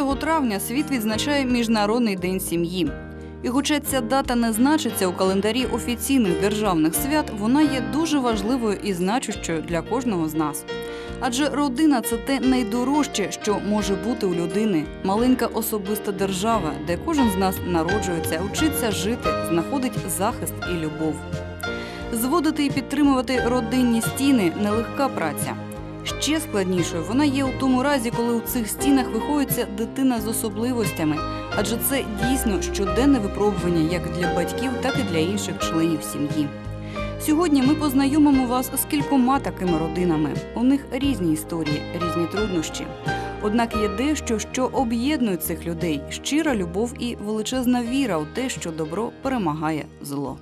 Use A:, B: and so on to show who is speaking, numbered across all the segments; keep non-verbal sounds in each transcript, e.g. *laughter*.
A: 15 травня світ відзначає Міжнародний день сім'ї. І хоча ця дата не значиться у календарі офіційних державних свят, вона є дуже важливою і значущою для кожного з нас. Адже родина це те найдорожче, що може бути у людини, маленька особиста держава, де кожен з нас народжується, вчиться жити, знаходить захист і любов. Зводити і підтримувати родинні стіни нелегка праця. Ще складнішою вона є у тому разі, коли у цих стінах виховується дитина з особливостями, адже це дійсно щоденне випробування як для батьків, так і для інших членів сім'ї. Сьогодні ми познайомимо вас з кількома такими родинами. У них різні історії, різні труднощі. Однак є дещо, що об'єднує цих людей: щира любов і величезна віра у те, що добро перемагає зло.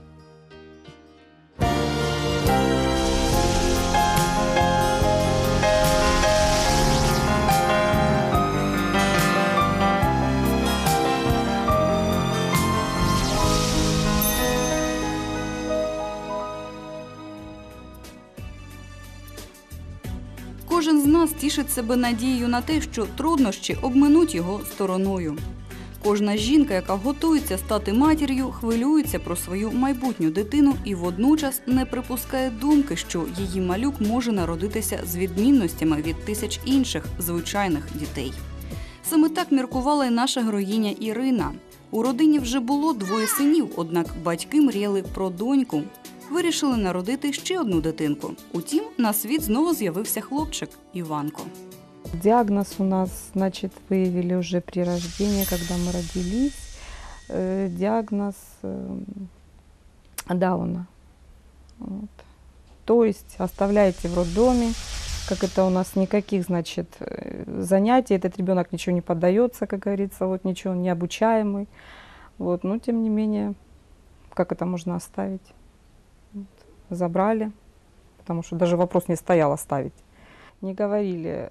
A: Тішить себе надією на те, що труднощі обминуть його стороною. Кожна жінка, яка готується стати матір'ю, хвилюється про свою майбутню дитину і водночас не припускає думки, що її малюк може народитися з відмінностями від тисяч інших звичайних дітей. Саме так міркувала й наша героїня Ірина. У родині вже було двоє синів, однак батьки мріяли про доньку Вирішили народити ще одну дитинку. Утім, на світ знову з'явився хлопчик Іванко.
B: Диагноз у нас, значит, выявили уже при рождении, когда мы родились. Э, Диагноз э, Дауна. Вот. То есть оставляете в роддоме, как это у нас никаких, значит, э, занятий, этот ребенок ничего не поддается, как говорится, вот ничего он не обучаемый. Вот, но тем не менее, как это можно оставить? Забрали, потому что даже вопрос не стоял оставить. Не говорили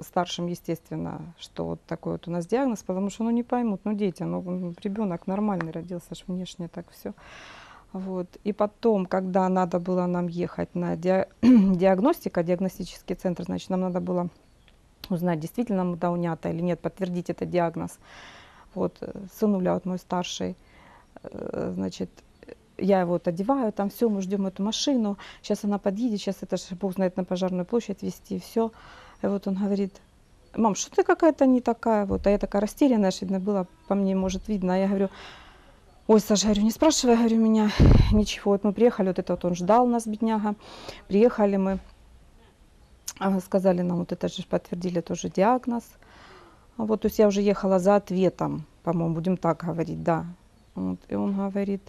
B: старшим, естественно, что вот такой вот у нас диагноз, потому что ну не поймут, ну дети, ну ребенок нормальный родился, ж внешне так все. Вот. И потом, когда надо было нам ехать на диа- *clears throat* диагностика, диагностический центр, значит, нам надо было узнать, действительно мы даунята или нет, подтвердить этот диагноз. Вот, э, сынуля вот мой старший, э, значит, я его вот одеваю, там все, мы ждем эту машину, сейчас она подъедет, сейчас это же Бог знает на пожарную площадь вести, все. И вот он говорит, мам, что ты какая-то не такая, вот, а я такая растерянная, ж видно было, по мне, может, видно, а я говорю, ой, Саша, говорю, не спрашивай, говорю, меня ничего, вот мы приехали, вот это вот он ждал нас, бедняга, приехали мы, а, сказали нам, вот это же подтвердили тоже диагноз, А вот, то есть я уже ехала за ответом, по-моему, будем так говорить, да, вот, и он говорит,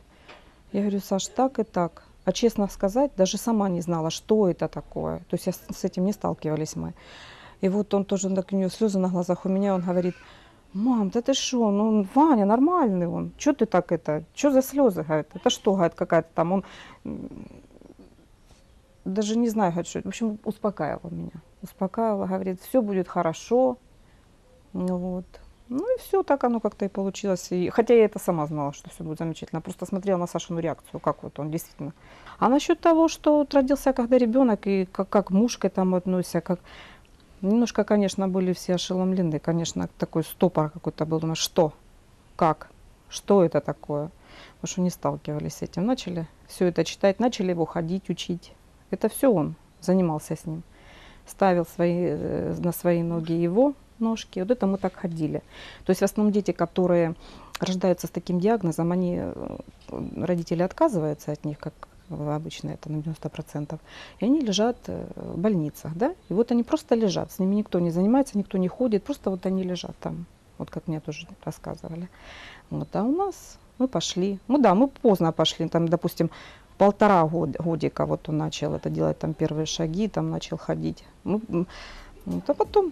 B: я говорю, Саш, так и так. А честно сказать, даже сама не знала, что это такое. То есть я с этим не сталкивались мы. И вот он тоже, так у него слезы на глазах у меня, он говорит, мам, да ты что, ну Ваня нормальный он, что ты так это, что за слезы, говорит, это что, говорит, какая-то там, он даже не знаю, говорит, что, в общем, успокаивал меня, успокаивал, говорит, все будет хорошо, ну вот. Ну и все, так оно как-то и получилось. И, хотя я это сама знала, что все будет замечательно. Просто смотрела на Сашину реакцию, как вот он действительно. А насчет того, что вот родился когда ребенок, и как, как муж к этому относится, как... Немножко, конечно, были все ошеломлены. Конечно, такой стопор какой-то был. Думаю, что? Как? Что это такое? Потому что не сталкивались с этим. Начали все это читать, начали его ходить, учить. Это все он занимался с ним. Ставил свои, э, на свои ноги его ножки. Вот это мы так ходили. То есть в основном дети, которые рождаются с таким диагнозом, они, э, родители отказываются от них, как обычно это на 90%, и они лежат э, в больницах, да, и вот они просто лежат, с ними никто не занимается, никто не ходит, просто вот они лежат там, вот как мне тоже рассказывали. Вот, а у нас мы пошли, ну да, мы поздно пошли, там, допустим, полтора год, годика вот он начал это делать, там первые шаги, там начал ходить. М, вот, а потом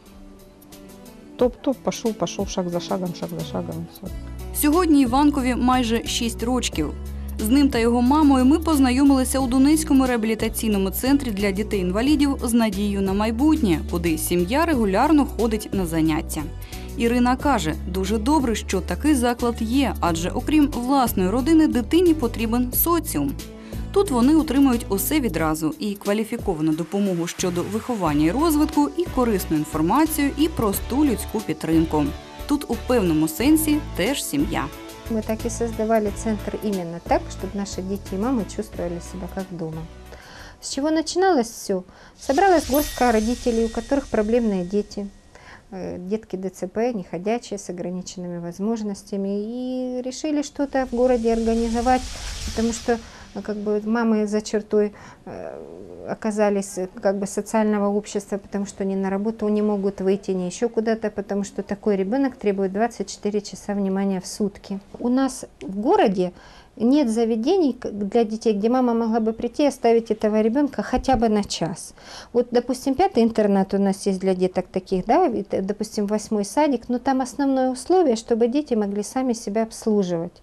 B: топ-топ, пошел, пошел шаг за шагом, шаг за шагом, все.
A: Сьогодні Іванкові майже 6 рочків. З ним та його мамою ми познайомилися у Донецькому реабілітаційному центрі для дітей-інвалідів з надією на майбутнє, куди сім'я регулярно ходить на заняття. Ірина каже, дуже добре, що такий заклад є, адже окрім власної родини, дитині потрібен соціум. Тут вони отримують усе відразу і кваліфіковану допомогу щодо виховання і розвитку, і корисну інформацію, і просту людську підтримку. Тут у певному сенсі теж сім'я.
C: Мы так и создавали центр именно так, чтобы наши дети и мамы чувствовали себя как дома. С чего начиналось все? Собралась горстка родителей, у которых проблемные дети, э, детки ДЦП, неходячие, с ограниченными возможностями, и решили что-то в городе организовать, потому что э, как бы мамы за чертой э, оказались э, как бы социального общества, потому что они на работу не могут выйти, не еще куда-то, потому что такой ребенок требует 24 часа внимания в сутки. У нас в городе нет заведений для детей, где мама могла бы прийти и оставить этого ребенка хотя бы на час. Вот, допустим, пятый интернат у нас есть для деток таких, да, т- допустим, восьмой садик, но там основное условие, чтобы дети могли сами себя обслуживать.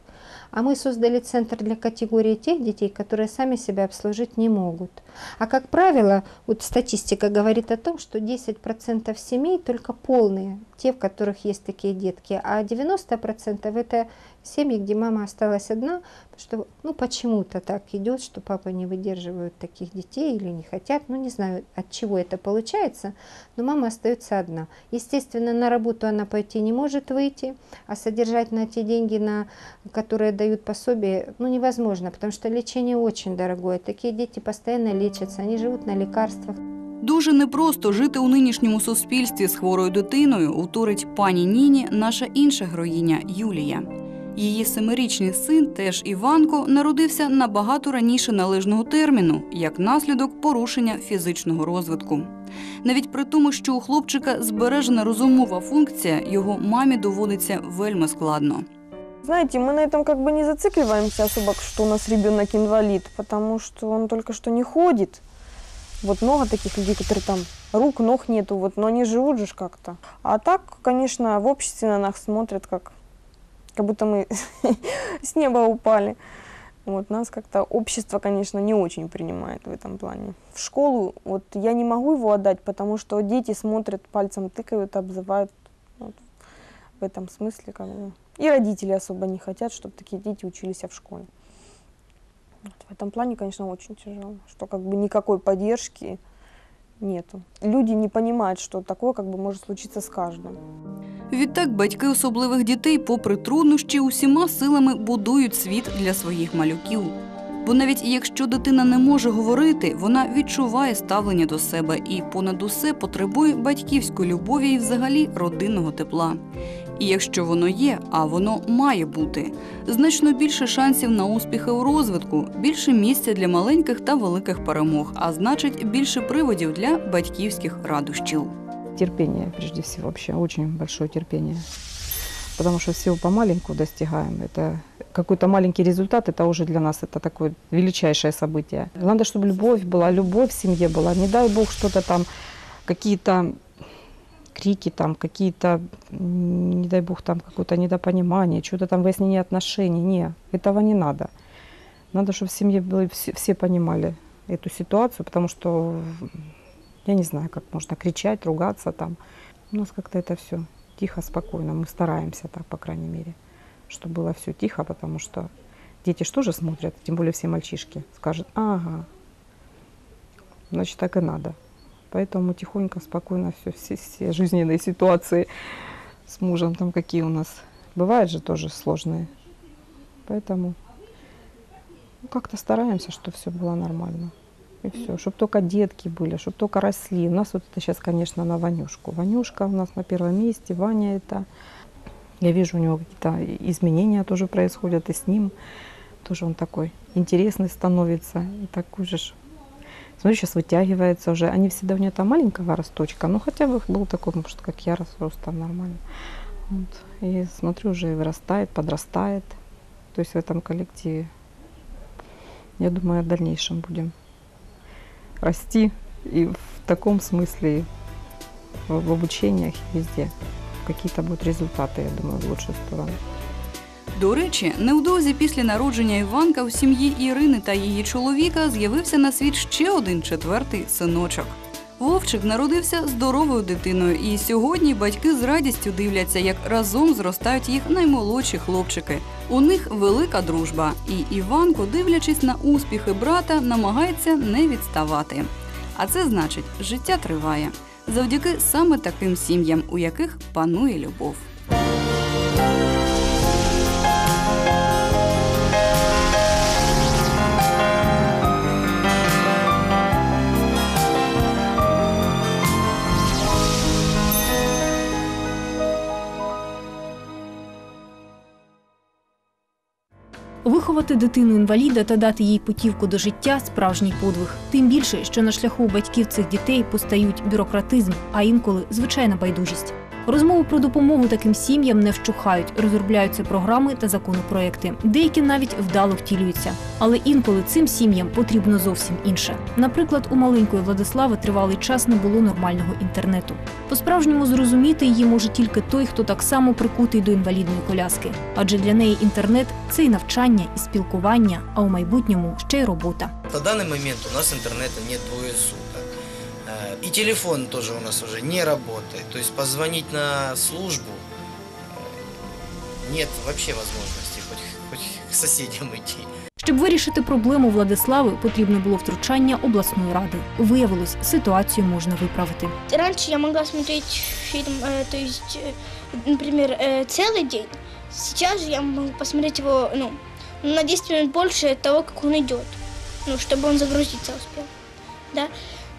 C: А мы создали центр для категории тех детей, которые сами себя обслужить не могут. А как правило, вот статистика говорит о том, что 10% семей только полные, те, в которых есть такие детки, а 90% это семьи, где мама осталась одна, что ну, почему-то так идет, что папы не выдерживают таких детей или не хотят, ну не знаю, от чего это получается, но мама остается одна. Естественно, на работу она пойти не может выйти, а содержать на те деньги, на, которые дают пособие, ну невозможно, потому что лечение очень дорогое. Такие дети постоянно лечатся, они живут на лекарствах.
A: Дуже непросто жити у нинішньому суспільстві з хворою дитиною, утурить пані Ніні наша інша героїня Юлія. Її семирічний син, теж Іванко, народився набагато раніше належного терміну, як наслідок порушення фізичного розвитку. Навіть при тому, що у хлопчика збережена розумова функція, його мамі доводиться вельми складно.
D: Знаете, мы на этом как бы не зацикливаемся особо, что у нас ребенок инвалид, потому что он только что не ходит. Вот много таких людей, которые там рук, ног нету, вот, но они живут же как-то. А так, конечно, в обществе на нас смотрят как, как будто мы *laughs* с неба упали. Вот, нас как-то общество, конечно, не очень принимает в этом плане. В школу вот я не могу его отдать, потому что дети смотрят, пальцем тыкают, обзывают. Вот, в этом смысле как бы. И родители особо не хотят, чтобы такие дети учились в школе. Вот В этом плане, конечно, очень тяжело, что как бы никакой поддержки нету. Люди не понимают, что такое как бы может случиться с каждым.
A: Відтак батьки особливих дітей, попри труднощі, усіма силами будують світ для своїх малюків. Бо навіть якщо дитина не може говорити, вона відчуває ставлення до себе і понад усе потребує батьківської любові і взагалі родинного тепла. І якщо воно є, а воно має бути, значно більше шансів на успіхи у розвитку, більше місця для маленьких та великих перемог, а значить більше приводів для батьківських радощів.
B: Терпение, прежде всего, вообще очень большое терпение. Потому что всего помаленьку достигаем. Это какой-то маленький результат, это уже для нас это такое величайшее событие. Надо, чтобы любовь была, любовь в семье была. Не дай бог что-то там, какие-то крики там, какие-то, не дай бог там какое-то недопонимание, что-то там выяснение отношений. Не, этого не надо. Надо, чтобы в семье были, все, все понимали эту ситуацию, потому что я не знаю, как можно кричать, ругаться там. У нас как-то это все тихо, спокойно. Мы стараемся так, по крайней мере, чтобы было все тихо, потому что дети что же смотрят, тем более все мальчишки, скажут, ага, значит, так и надо. Поэтому тихонько, спокойно все, все, все жизненные ситуации с мужем там какие у нас. Бывают же тоже сложные. Поэтому ну, как-то стараемся, чтобы все было нормально. И все, чтобы только детки были, чтобы только росли. У нас вот это сейчас, конечно, на Ванюшку. Ванюшка у нас на первом месте, Ваня это. Я вижу, у него какие-то изменения тоже происходят, и с ним тоже он такой интересный становится. И такой же, ж- смотрю, сейчас вытягивается уже. Они всегда у него там маленького росточка, ну хотя бы был такой, может, как я, рос- ростом нормально. Вот. И смотрю, уже вырастает, подрастает. То есть в этом коллективе. Я думаю, в дальнейшем будем расти и в таком смысле в, обучениях везде. Какие-то будут результаты, я думаю, в лучшую сторону.
A: До речі, невдовзі після народження Іванка в сім'ї Ірини та її чоловіка з'явився на світ ще один четвертий синочок. Вовчик народився здоровою дитиною, і сьогодні батьки з радістю дивляться, як разом зростають їх наймолодші хлопчики. У них велика дружба, і Іванко, дивлячись на успіхи брата, намагається не відставати. А це значить, життя триває завдяки саме таким сім'ям, у яких панує любов.
E: Виховати дитину інваліда та дати їй путівку до життя справжній подвиг. Тим більше, що на шляху батьків цих дітей постають бюрократизм, а інколи звичайна байдужість. Розмови про допомогу таким сім'ям не вщухають, розробляються програми та законопроекти. Деякі навіть вдало втілюються. Але інколи цим сім'ям потрібно зовсім інше. Наприклад, у маленької Владислави тривалий час не було нормального інтернету. По-справжньому зрозуміти її може тільки той, хто так само прикутий до інвалідної коляски. Адже для неї інтернет це і навчання, і спілкування, а у майбутньому ще й робота.
F: На данный момент у нас интернета нет двое суток. Э, И телефон тоже у нас уже не работает. То есть позвонить на службу э, нет вообще возможности хоть, хоть *laughs* к соседям идти.
E: Щоб вирішити проблему Владислави, потрібно було втручання обласної ради. Виявилось, ситуацію можна виправити.
G: Раньше я могла смотреть фильм, э, то есть, э, например, э, целый день. Сейчас же я могу посмотреть его ну, на 10 минут больше того, как он идет. Ну, чтобы он загрузиться успел. Да?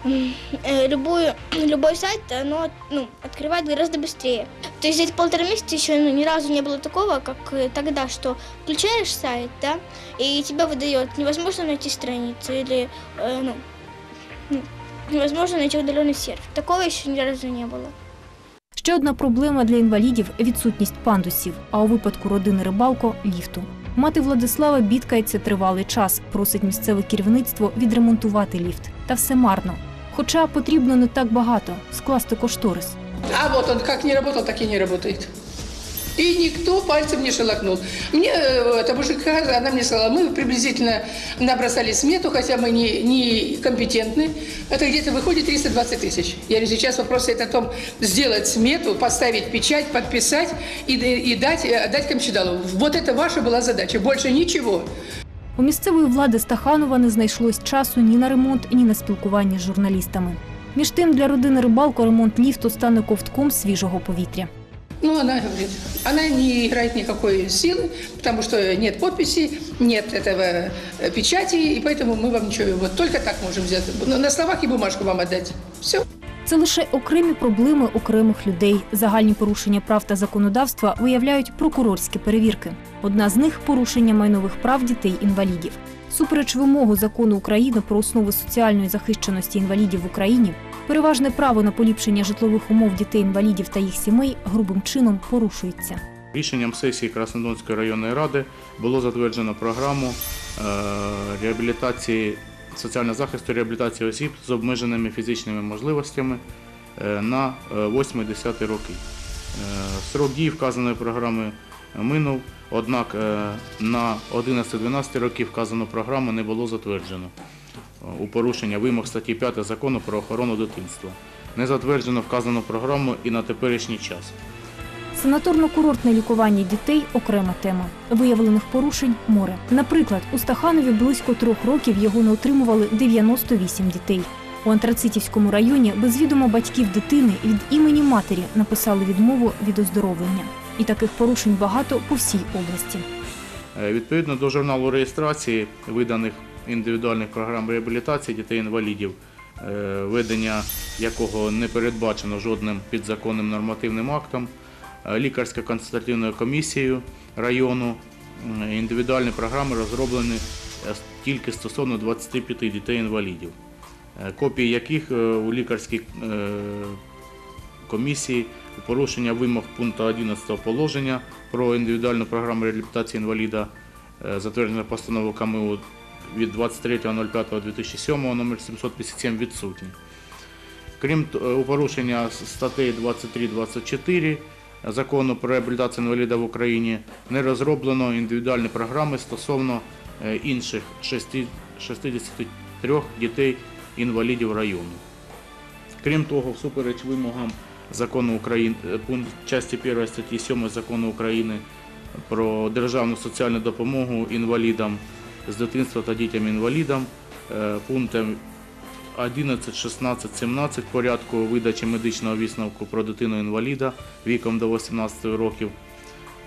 G: М, э, Любую, любой сайт, оно ну, открывает гораздо быстрее. То есть эти полтора месяца еще ну, ни разу не было такого, как э, тогда, что включаешь сайт, да, и тебя выдает невозможно найти страницу или э, ну, ну, невозможно найти удаленный сервер. Такого еще ни разу не было.
E: Ще одна проблема для інвалідів відсутність пандусів, а у випадку родини рибалко ліфту. Мати Владислава бідкається тривалий час, просить місцеве керівництво відремонтувати ліфт. Та все марно. Хоча потрібно не так багато скласти кошторис.
H: А вот он как не работал, так и не работает. И никто пальцем не шелохнул. Мне э, эта мужика, она мне сказала, мы приблизительно набросали смету, хотя мы не, не компетентны. Это где-то выходит 320 тысяч. Я говорю, сейчас вопрос стоит о том, сделать смету, поставить печать, подписать и, и дать, э, отдать Камчедалу. Вот это ваша была задача, больше ничего.
E: У місцевої влади Стаханова не знайшлось часу ні на ремонт, ні на спілкування з журналістами. Між тим, для родини рибалко ремонт ліфту стане ковтком свіжого повітря.
H: Ну, она говорит, она не играет никакой силы, потому что нет подписи, нет этого э, печати, и поэтому мы вам ничего, вот только так можем взять. Ну, На словах и бумажку вам отдать. Все.
E: Це лише окремі проблеми окремих людей. Загальні порушення прав та законодавства виявляють прокурорські перевірки. Одна з них порушення майнових прав дітей-інвалідів. Супереч вимогу закону України про основи соціальної захищеності інвалідів в Україні, переважне право на поліпшення житлових умов дітей-інвалідів та їх сімей грубим чином порушується.
I: Рішенням сесії Краснодонської районної ради було затверджено програму е, реабілітації соціального захисту реабілітації осіб з обмеженими фізичними можливостями е, на 8-10 роки. Е, Срок дії вказаної програми минув, однак е, на 11-12 роки вказану програму не було затверджено е, у порушення вимог статті 5 закону про охорону дитинства. Не затверджено вказану програму і на теперішній час.
E: Санаторно-курортне лікування дітей окрема тема. Виявлених порушень море. Наприклад, у Стаханові близько трьох років його не отримували 98 дітей. У Антрацитівському районі без відома батьків дитини від імені матері написали відмову від оздоровлення. І таких порушень багато по всій області.
I: Е, Відповідно до журналу реєстрації виданих індивідуальних програм реабілітації дітей-інвалідів, е, ведення якого не передбачено жодним підзаконним нормативним актом, е, лікарсько-консультативною комісією району індивідуальні програми розроблені е, тільки стосовно 25 дітей-інвалідів, е, копії яких у лікарській комісії у порушення вимог пункту 11 положення про індивідуальну програму реабілітації інваліда, затверджена постановою КМУ від 23.05.2007 номер 757 відсутні. Крім у порушення статей 23-24 закону про реабілітацію інваліда в Україні не розроблено індивідуальні програми стосовно е, інших 63 дітей інвалідів району. Крім того, всупереч вимогам закону України, е, пункт часті 1 статті 7 закону України про державну соціальну допомогу інвалідам з дитинства та дітям-інвалідам, е, пунктом 11, 16, 17 порядку видачі медичного висновку про дитину-інваліда віком до 18 років,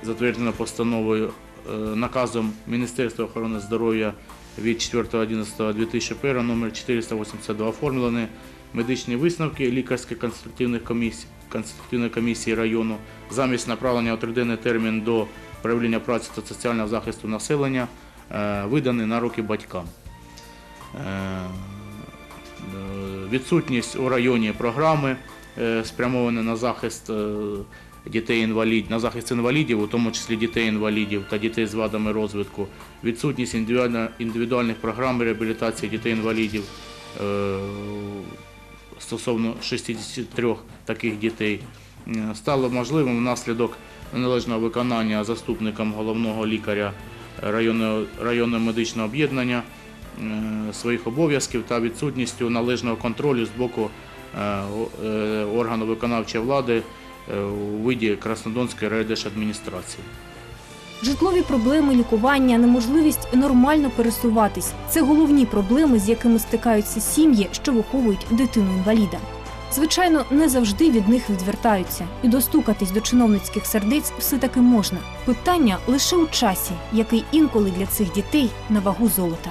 I: затверджено постановою е, наказом Міністерства охорони здоров'я від 4.11.2001 номер 482 оформлені медичні висновки лікарської консультативної комісії, консультативної комісії району замість направлення у триденний термін до управління праці та соціального захисту населення е, видані на руки батькам. Відсутність у районі програми е, спрямовані на захист е, дітей інвалідів, на захист інвалідів, у тому числі дітей-інвалідів та дітей з вадами розвитку, відсутність індивідуальних програм реабілітації дітей-інвалідів е, стосовно 63 таких дітей, стало можливим внаслідок неналежного виконання заступником головного лікаря районного, районного медичного об'єднання своїх обов'язків та відсутністю належного контролю з боку е, е, органу виконавчої влади е, у виді Краснодонської райдержадміністрації.
E: Житлові проблеми, лікування, неможливість нормально пересуватись це головні проблеми, з якими стикаються сім'ї, що виховують дитину інваліда. Звичайно, не завжди від них відвертаються, і достукатись до чиновницьких сердець все таки можна. Питання лише у часі, який інколи для цих дітей на вагу золота.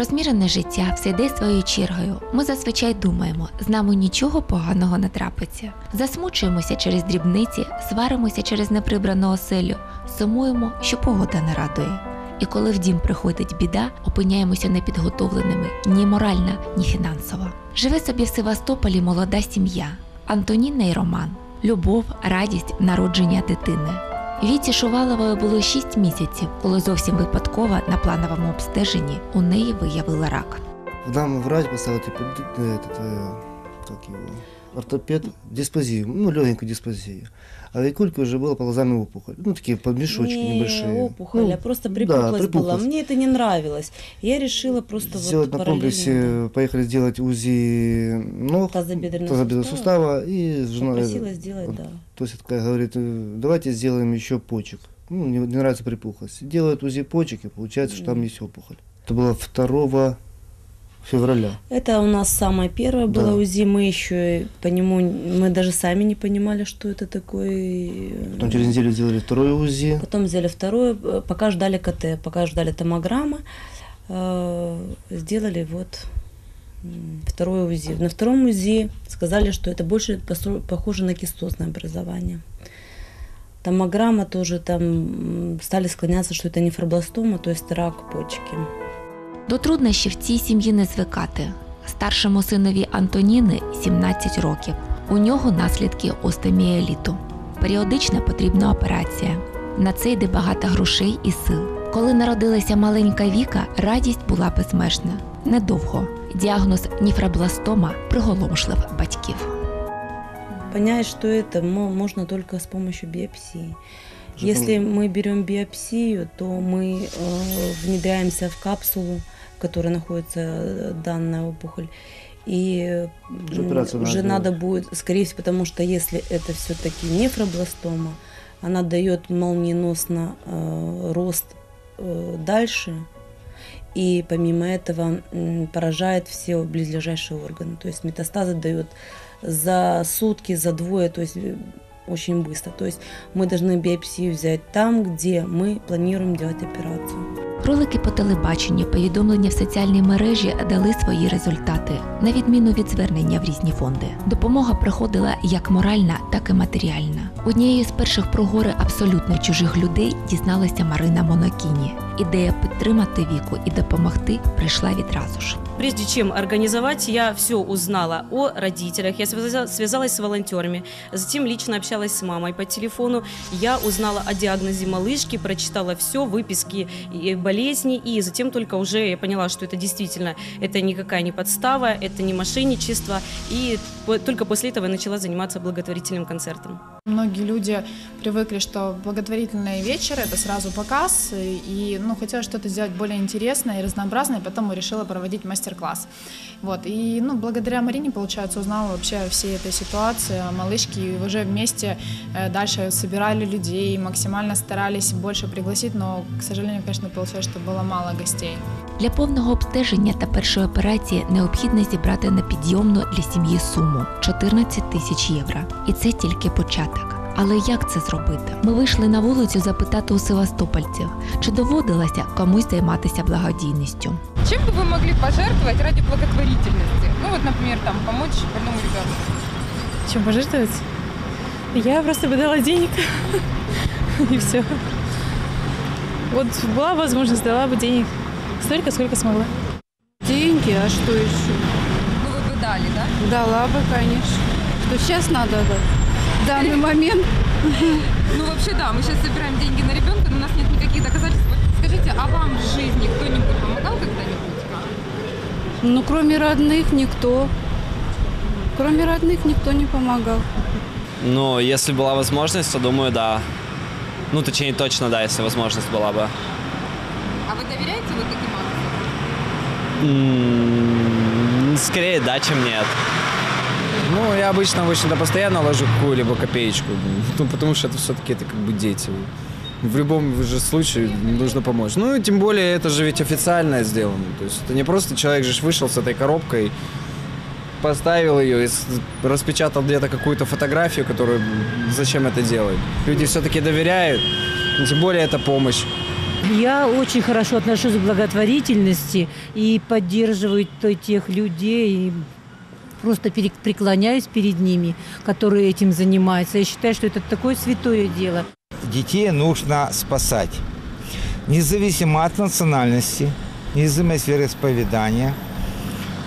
J: Розмірене життя все йде своєю чергою. Ми зазвичай думаємо, з нами нічого поганого не трапиться. Засмучуємося через дрібниці, сваримося через неприбрану оселю, сумуємо, що погода не радує. І коли в дім приходить біда, опиняємося непідготовленими ні морально, ні фінансово. Живе собі в Севастополі молода сім'я, Антоніна і Роман, любов, радість, народження дитини. Віці Шувалової було 6 місяців, коли зовсім випадково на плановому обстеженні у неї виявили рак.
K: Нам врач поставил типа д- э, этот, э, как его, ортопед, диспозию, ну легенькую диспозию. А Викулька уже была по глазам опухоль. Ну, такие подмешочки
L: не
K: небольшие.
L: опухоль,
K: Ну,
L: а просто
K: да,
L: припухлость, была.
K: припухлость.
L: Мне это не нравилось. Я решила просто
K: Сделать
L: вот
K: на комплексе, поехали сделать УЗИ ног,
L: да, тазобедренного,
K: тазобедренного
L: сустава.
K: сустава, и жена,
L: Попросила сделать, да.
K: то есть такая говорит, «Э, давайте сделаем еще почек. Ну, не, не нравится припухлость. Делают УЗИ почек, и получается, что там есть опухоль. Это было 2 февраля.
L: Это у нас самое первое было
K: Да.
L: УЗИ. Мы еще по нему, мы даже сами не понимали, что это такое.
K: Потом через неделю сделали второе УЗИ.
L: Потом сделали второе, пока ждали КТ, пока ждали томограммы, э, сделали вот второе УЗИ. На втором УЗИ сказали, что это больше похоже на кистозное образование. Томограмма тоже там стали склоняться, что это нефробластома, то есть рак почки.
J: До труднощів цій сім'ї не звикати. Старшому синові Антоніни 17 років. У нього наслідки остеміеліту. Періодична потрібна операція. На це йде багато грошей і сил. Коли народилася маленька Віка, радість була безмежна. Недовго. Діагноз ніфробластома приголомшлив батьків.
L: Понять, что это мо- можно только с помощью биопсии.
K: Уже
L: Если мы берем биопсию, то мы э, внедряемся в капсулу, в которой находится э, данная опухоль. И
K: Уже
L: уже
K: надо
L: будет, скорее всего, потому что если это все-таки нефробластома, она дает молниеносно э, рост э, дальше, и помимо этого поражает все близлежащие органы. То есть метастазы дает за сутки, за двое, то есть э, очень быстро. То есть мы должны биопсию взять там, где мы планируем делать операцию.
J: Ролики по телебаченню, повідомлення в соціальній мережі дали свої результати, на відміну від звернення в різні фонди. Допомога приходила як моральна, так і матеріальна. Однією з перших про гори абсолютно чужих людей дізналася Марина Монокіні. ідея підтримати віку і допомогти прийшла відразу ж.
M: Прежде чем организовать, я все узнала о родителях, я связа- связалась с волонтерами, затем лично общалась с мамой по телефону, я узнала о диагнозе малышки, прочитала все, выписки и болезни, и затем только уже я поняла, что это действительно, это никакая не подстава, это не мошенничество, и по- только после этого я начала заниматься благотворительным концертом.
N: Многие люди привыкли, что благотворительный вечер – это сразу показ, и ну, хотела что-то сделать более интересное и разнообразное, и потом решила проводить мастер-класс. Вот, и ну, благодаря Марине, получается, узнала вообще о всей этой ситуации, о малышке, и уже вместе э, дальше собирали людей, максимально старались больше пригласить, но, к сожалению, конечно, получилось, что было мало гостей.
J: Для повного обстеження та першої операції необхідно зібрати на підйомну для сім'ї суму 14 тисяч євро. І це тільки початок. Але як це зробити? Ми вийшли на вулицю запитати у севастопольців, чи доводилося комусь займатися благодійністю.
O: Чем бы вы могли пожертвовать ради благотворительности? Ну вот, например, там помочь больному ребенку.
P: Чем пожертвовать? Я просто бы дала денег. *laughs* И все. Вот была возможность, дала бы денег. Столько, сколько смогла.
Q: Деньги, а что еще?
O: Ну вы бы дали, да?
Q: Дала бы, конечно. Что сейчас надо дать? В данный момент.
O: Ну вообще да, мы сейчас собираем деньги на ребенка, но у нас нет никаких доказательств. Скажите, а вам в жизни кто-нибудь помогал когда-нибудь?
Q: Ну, кроме родных, никто. Кроме родных, никто не помогал.
R: Ну, если была возможность, то думаю, да. Ну, точнее, точно, да, если возможность была бы.
O: А вы доверяете вот таким акциям?
R: Скорее да, чем нет.
S: Ну, я обычно, в общем-то, постоянно ложу какую-либо копеечку. *laughs* Ну, потому что это все-таки это как бы дети. В любом же случае нужно помочь. Ну, и тем более, это же ведь официально сделано. То есть это не просто человек же вышел с этой коробкой, поставил ее и распечатал где-то какую-то фотографию, которую зачем это делать. Люди все-таки доверяют, тем более это помощь.
T: Я очень хорошо отношусь к благотворительности и поддерживаю то- тех людей, просто преклоняюсь перед ними, которые этим занимаются. Я считаю, что это такое святое дело.
U: Детей нужно спасать. Независимо от национальности, независимо от вероисповедания.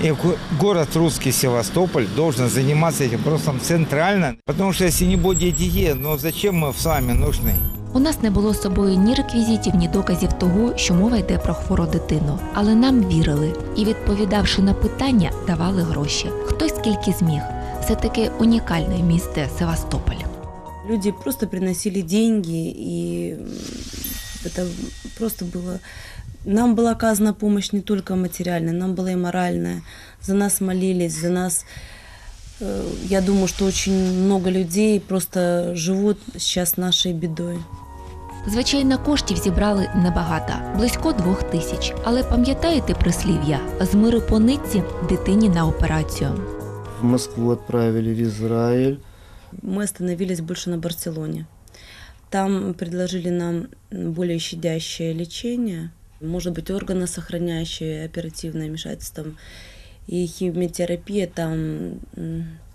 U: И го- город русский Севастополь должен заниматься этим просто центрально. Потому что если не будет детей, ну зачем мы с вами нужны?
J: У нас не було з собою ні реквізитів, ні доказів того, що мова йде про хвору дитину. Але нам вірили і, відповідавши на питання, давали гроші. Хтось скільки зміг. Все таки унікальне місце Севастополь.
L: Люди просто приносили деньги, и м, это просто было... Нам была оказана помощь не только материальная, нам была и моральная. За нас молились, за нас... э, Я думаю, что очень много людей просто живут сейчас нашей бедой.
J: Звичайно, коштів зібрали небагато, близько двох тисяч. Але пам'ятаєте прислів'я з миру по нитці дитині на операцію.
K: В Москву отправили, в Израиль.
L: Мы остановились больше на Барселоне. Там предложили нам более щадящее лечение, может быть, органосохраняющее оперативное вмешательство. И химиотерапия там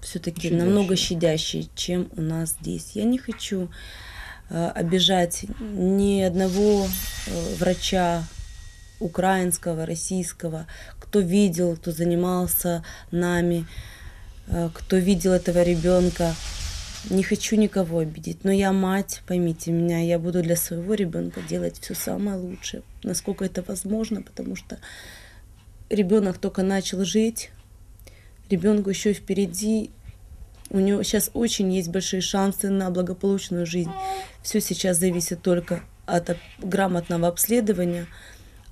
L: все-таки
V: Щадящая.
L: намного щадящее, чем у нас здесь. Я не хочу э, обижать ни одного э, врача украинского, российского, кто видел, кто занимался нами, э, кто видел этого ребенка. Не хочу никого обидеть, но я мать, поймите меня, я буду для своего ребенка делать все самое лучшее, насколько это возможно, потому что ребенок только начал жить, ребенку еще впереди, у него сейчас очень есть большие шансы на благополучную жизнь. Все сейчас зависит только от грамотного обследования,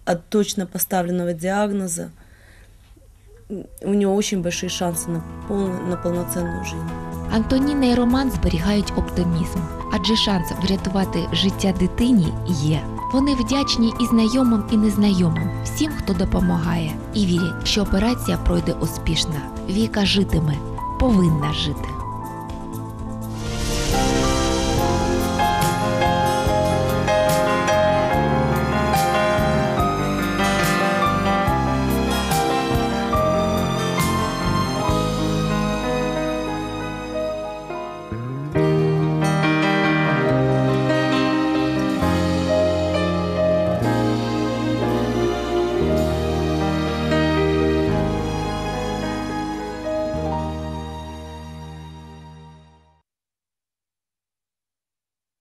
L: от точно поставленного диагноза. У него очень большие шансы на, пол- на полноценную жизнь.
J: Антоніна і Роман зберігають оптимізм, адже шанс врятувати життя дитині є. Вони вдячні і знайомим, і незнайомим, всім, хто допомагає, і вірять, що операція пройде успішно. Віка житиме, повинна жити.